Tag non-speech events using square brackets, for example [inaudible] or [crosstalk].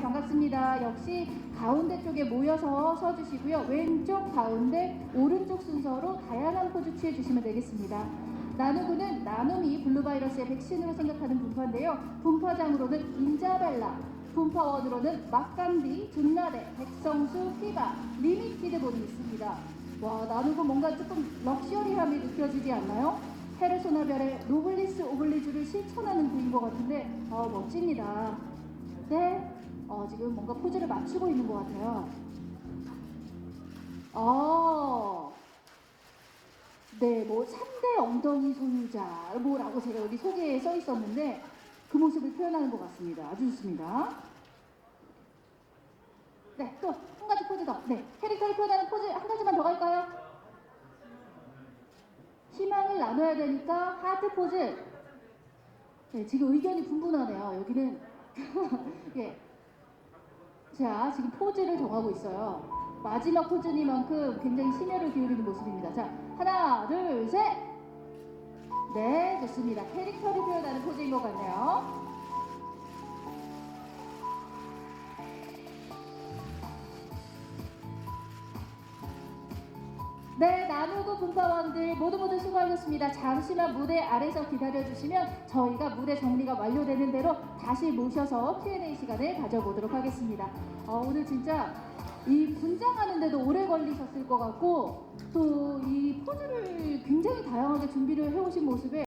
반갑습니다. 역시 가운데 쪽에 모여서 서주시고요. 왼쪽, 가운데, 오른쪽 순서로 다양한 포즈 취해주시면 되겠습니다. 나누구는 나눔이 블루바이러스의 백신으로 생각하는 분파인데요. 분파장으로는 인자발라, 분파원으로는 막간디, 준나래, 백성수, 피바, 리미티드 본이 있습니다. 와, 나누고 뭔가 조금 럭셔리함이 느껴지지 않나요? 페르소나별의 노블리스 오블리주를 실천하는 분인 것 같은데 어, 멋집니다. 네, 어, 지금 뭔가 포즈를 맞추고 있는 것 같아요. 어, 네, 뭐 3대 엉덩이 소유자 뭐라고 제가 여기 소개에 써 있었는데 그 모습을 표현하는 것 같습니다. 아주 좋습니다. 네, 또 한 가지 포즈 더. 네, 캐릭터를 표현하는 포즈 한 가지만 더 갈까요? 희망을 나눠야 되니까 하트 포즈. 네, 지금 의견이 분분하네요. 여기는 [laughs] 예. 자, 지금 포즈를 정하고 있어요. 마지막 포즈니만큼 굉장히 심혈을 기울이는 모습입니다. 자, 하나, 둘, 셋. 네, 좋습니다. 캐릭터를 표현하는 포즈인 것 같네요. 네, 나누고 분파원들 모두 모두 수고하셨습니다. 잠시만 무대 아래서 기다려주시면 저희가 무대 정리가 완료되는 대로 다시 모셔서 Q&A 시간을 가져보도록 하겠습니다. 어, 오늘 진짜 이 분장하는데도 오래 걸리셨을 것 같고 또 이 포즈를 굉장히 다양하게 준비를 해오신 모습에